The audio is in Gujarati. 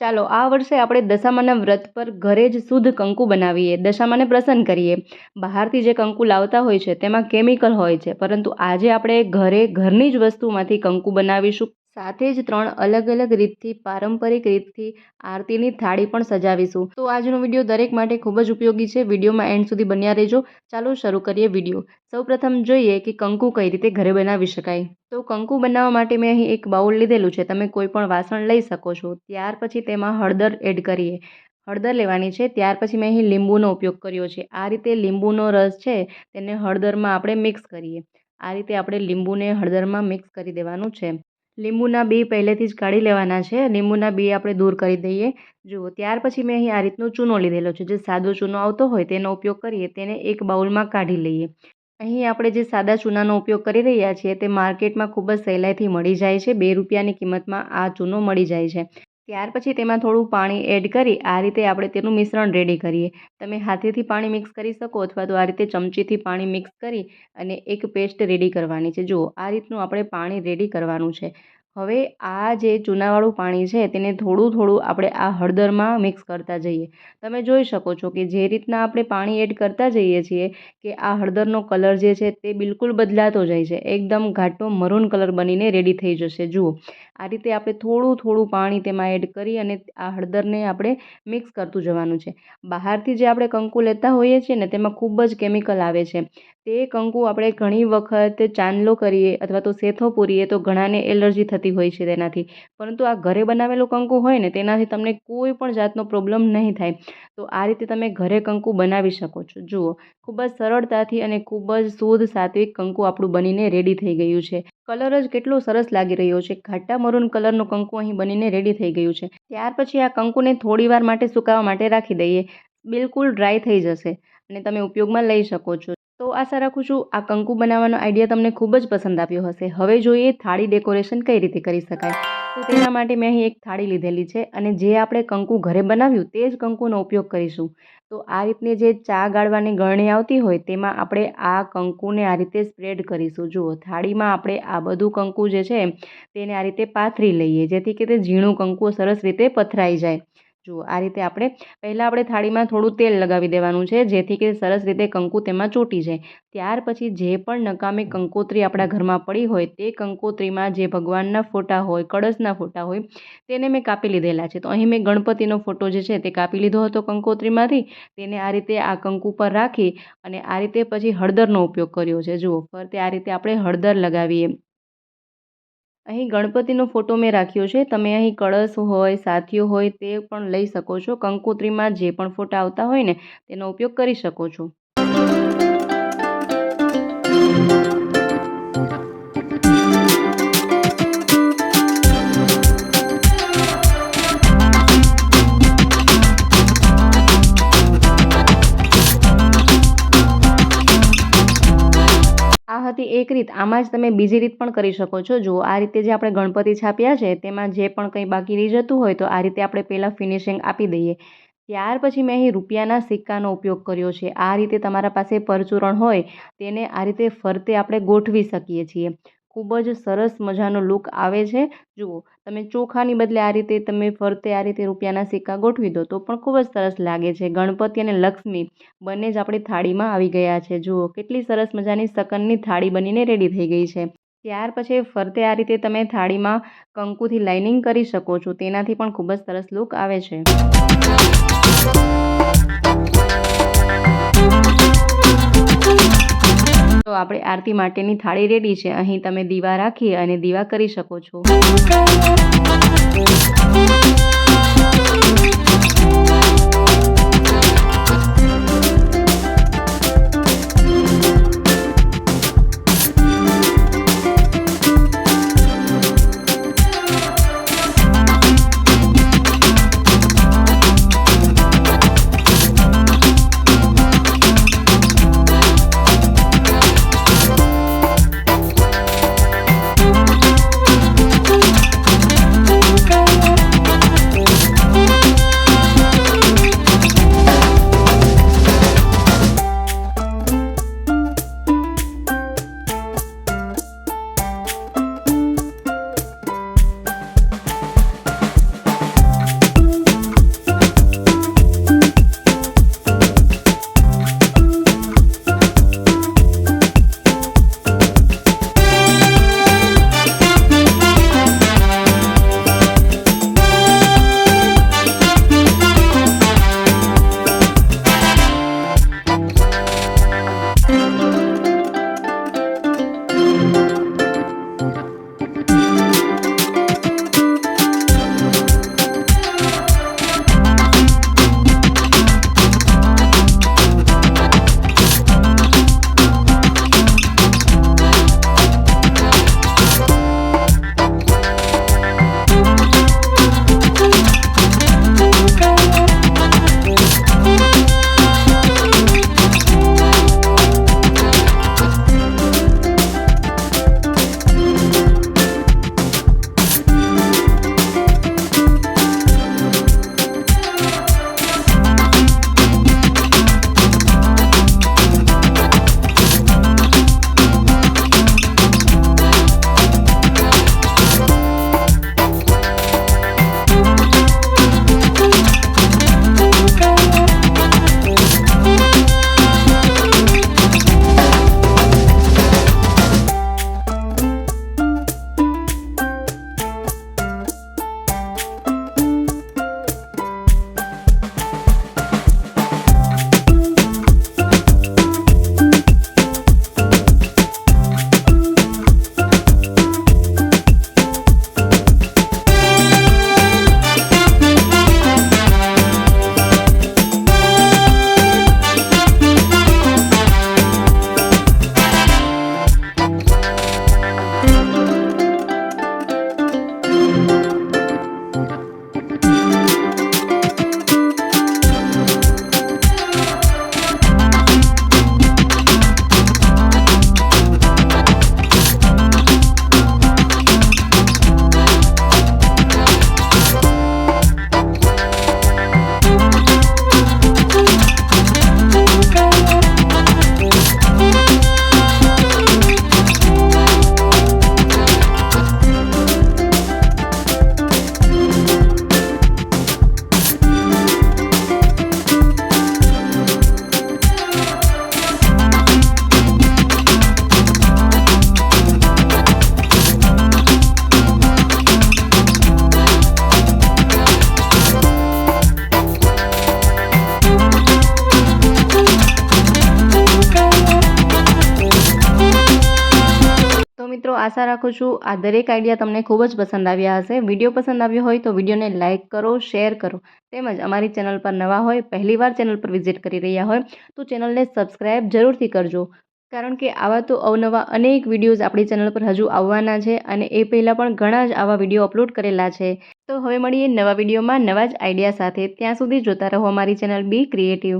ચાલો, આ વર્ષે આપણે દશામાના વ્રત પર ઘરે જ શુદ્ધ કંકુ બનાવીએ, દશામાને પ્રસન્ન કરીએ. બહારથી જે કંકુ લાવતા હોય છે, તેમાં કેમિકલ હોય છે, પરંતુ આજે આપણે ઘરે ઘરની જ વસ્તુમાંથી કંકુ બનાવીશું. સાથે જ ત્રણ અલગ અલગ રીતથી, પારંપરિક રીતથી આરતીની થાળી પણ સજાવીશું. તો આજનો વીડિયો દરેક માટે ખૂબ જ ઉપયોગી છે. વિડીયોમાં એન્ડ સુધી બન્યા રહેજો. ચાલો શરૂ કરીએ વીડિયો. સૌપ્રથમ જોઈએ કે કંકુ કઈ રીતે ઘરે બનાવી શકાય. તો કંકુ બનાવવા માટે મેં અહીં એક બાઉલ લીધેલું છે. તમે કોઈ પણ વાસણ લઈ શકો છો. ત્યાર પછી તેમાં હળદર એડ કરીએ. હળદર લેવાની છે. ત્યાર પછી મેં અહીં લીંબુનો ઉપયોગ કર્યો છે. આ રીતે લીંબુનો રસ છે તેને હળદરમાં આપણે મિક્સ કરીએ. આ રીતે આપણે લીંબુને હળદરમાં મિક્સ કરી દેવાનું છે. લીંબુના બી પહેલેથી જ કાઢી લેવાના છે. લીંબુના બી આપણે દૂર કરી દઈએ. જુઓ, ત્યાર પછી મેં અહીં આ રીતનો ચૂનો લીધેલો છે. જે સાદો ચૂનો આવતો હોય તેનો ઉપયોગ કરીએ, તેને એક બાઉલમાં કાઢી લઈએ. અહીં આપણે જે સાદા ચૂનાનો ઉપયોગ કરી રહ્યા છીએ, તે માર્કેટમાં ખૂબ જ સહેલાઈથી મળી જાય છે. બે રૂપિયાની કિંમતમાં આ ચૂનો મળી જાય છે. ત્યાર પછી તેમાં થોડું પાણી એડ કરી આ રીતે આપણે તેનું મિશ્રણ રેડી કરીએ. તમે હાથેથી પાણી મિક્સ કરી શકો અથવા તો આ રીતે ચમચીથી પાણી મિક્સ કરી અને એક પેસ્ટ રેડી કરવાની છે. જુઓ, આ રીતનું આપણે પાણી રેડી કરવાનું છે. હવે આ જે ચૂનાવાળું પાણી છે તેને થોડું થોડું આપણે આ હળદરમાં મિક્સ કરતા જઈએ. તમે જોઈ શકો છો કે જે રીતના આપણે પાણી એડ કરતા જઈએ છીએ કે આ હળદરનો કલર જે છે તે બિલકુલ બદલાતો જાય છે. એકદમ ઘાટો મરૂન કલર બનીને રેડી થઈ જશે. જુઓ, આ રીતે આપણે થોડું થોડું પાણી તેમાં એડ કરી અને આ હળદરને આપણે મિક્સ કરતું જવાનું છે. બહારથી જે આપણે કંકુ લેતા હોઈએ છીએ ને તેમાં ખૂબ જ કેમિકલ આવે છે. તે કંકુ આપણે ઘણી વખત ચાંદલો કરીએ અથવા તો સેથો પૂરીએ તો ઘણાને એલર્જી થતી હોય છે તેનાથી. પરંતુ આ ઘરે બનાવેલું કંકુ હોય ને તેનાથી તમને કોઈ પણ જાતનો પ્રોબ્લેમ નહીં થાય. તો આ રીતે તમે ઘરે કંકુ બનાવી શકો છો. જુઓ, ખૂબ જ સરળતાથી અને ખૂબ જ શુદ્ધ સાત્વિક કંકુ આપણું બનીને રેડી થઈ ગયું છે. કલર જ કેટલો સરસ લાગી રહ્યો છે. ઘાટા મરૂન કલરનું કંકુ અહીં બનીને રેડી થઈ ગયું છે. ત્યાર પછી આ કંકુને થોડી વાર માટે સુકાવા માટે રાખી દઈએ. બિલકુલ ડ્રાય થઈ જશે અને તમે ઉપયોગમાં લઈ શકો છો. તો આશા રાખું છું આ કંકુ બનાવવાનો આઈડિયા તમને ખૂબ જ પસંદ આવ્યો હશે. હવે જોઈએ થાળી ડેકોરેશન કઈ રીતે કરી શકાય. તો તેના માટે મેં અહીં એક થાળી લીધેલી છે અને જે આપણે કંકુ ઘરે બનાવ્યું તે જ કંકુનો ઉપયોગ કરીશું. તો આ રીતની જે ચા ગાળવાની ગળણી આવતી હોય તેમાં આપણે આ કંકુને આ રીતે સ્પ્રેડ કરીશું. જુઓ, થાળીમાં આપણે આ બધું કંકુ જે છે, તેને આ રીતે પાથરી લઈએ જેથી કે તે ઝીણું કંકુ સરસ રીતે પથરાઈ જાય. જુઓ આ રીતે આપણે પહેલાં આપણે થાળીમાં થોડું તેલ લગાવી દેવાનું છે, જેથી કે સરસ રીતે કંકુ તેમાં ચોંટી જાય. ત્યાર પછી જે પણ નકામી કંકોત્રી આપણા ઘરમાં પડી હોય, તે કંકોત્રીમાં જે ભગવાનના ફોટા હોય, કળશના ફોટા હોય, તેને મેં કાપી લીધેલા છે. તો અહીં મેં ગણપતિનો ફોટો જે છે તે કાપી લીધો હતો કંકોત્રીમાંથી. તેને આ રીતે આ કંકુ પર રાખી અને આ રીતે પછી હળદરનો ઉપયોગ કર્યો છે. જુઓ, ફરતે આ રીતે આપણે હળદર લગાવીએ. અહીં ગણપતિનો ફોટો મેં રાખ્યો છે. તમે અહીં કળશ હોય, સાથીઓ હોય તે પણ લઈ શકો છો. કંકોત્રીમાં જે પણ ફોટા આવતા હોય ને, તેનો ઉપયોગ કરી શકો છો. આ હતી એક રીત. આમાં જ તમે બીજી રીત પણ કરી શકો છો. જુઓ, આ રીતે જે આપણે ગણપતિ છાપ્યા છે, તેમાં જે પણ કંઈ બાકી રહી જતું હોય તો આ રીતે આપણે પહેલાં ફિનિશિંગ આપી દઈએ. ત્યાર પછી મેં અહીં રૂપિયાના સિક્કાનો ઉપયોગ કર્યો છે. આ રીતે તમારા પાસે પરચુરણ હોય, તેને આ રીતે ફરતે આપણે ગોઠવી શકીએ છીએ. ખૂબ જ સરસ મજાનો લુક આવે છે. જુઓ, તમે ચોખાની બદલે આ રીતે તમે ફરતે આ રીતે રૂપિયાના સિક્કા ગોઠવી દો તો પણ ખૂબ જ સરસ લાગે છે. ગણપતિ અને લક્ષ્મી બંને જ આપણી થાળીમાં આવી ગયા છે. જુઓ, કેટલી સરસ મજાની શકનની થાળી બનીને રેડી થઈ ગઈ છે. ત્યાર પછી ફરતે આ રીતે તમે થાળીમાં કંકુથી લાઇનિંગ કરી શકો છો. તેનાથી પણ ખૂબ જ સરસ લુક આવે છે. તો આપણે આરતી માટેની થાળી રેડી છે. અહીં તમે દીવા રાખી અને દીવા કરી શકો છો. આશા રાખું છું આ દરેક આઈડિયા તમને ખૂબ જ પસંદ આવ્યા હશે. વીડિયો પસંદ આવ્યો હોય તો વિડીયોને લાઇક કરો શેર કરો. તેમજ અમારી ચેનલ પર નવા હોય, પહેલીવાર ચેનલ પર વિઝિટ કરી રહ્યા હોય, તો ચેનલને સબસ્ક્રાઈબ જરૂરથી કરજો. કારણ કે આવા તો અવનવા અનેક વિડીયોઝ આપણી ચેનલ પર હજુ આવવાના છે અને એ પહેલાં પણ ઘણા જ આવા વીડિયો અપલોડ કરેલા છે. તો હવે મળીએ નવા વિડીયોમાં નવા જ આઈડિયા સાથે. ત્યાં સુધી જોતા રહો અમારી ચેનલ બી ક્રિએટિવ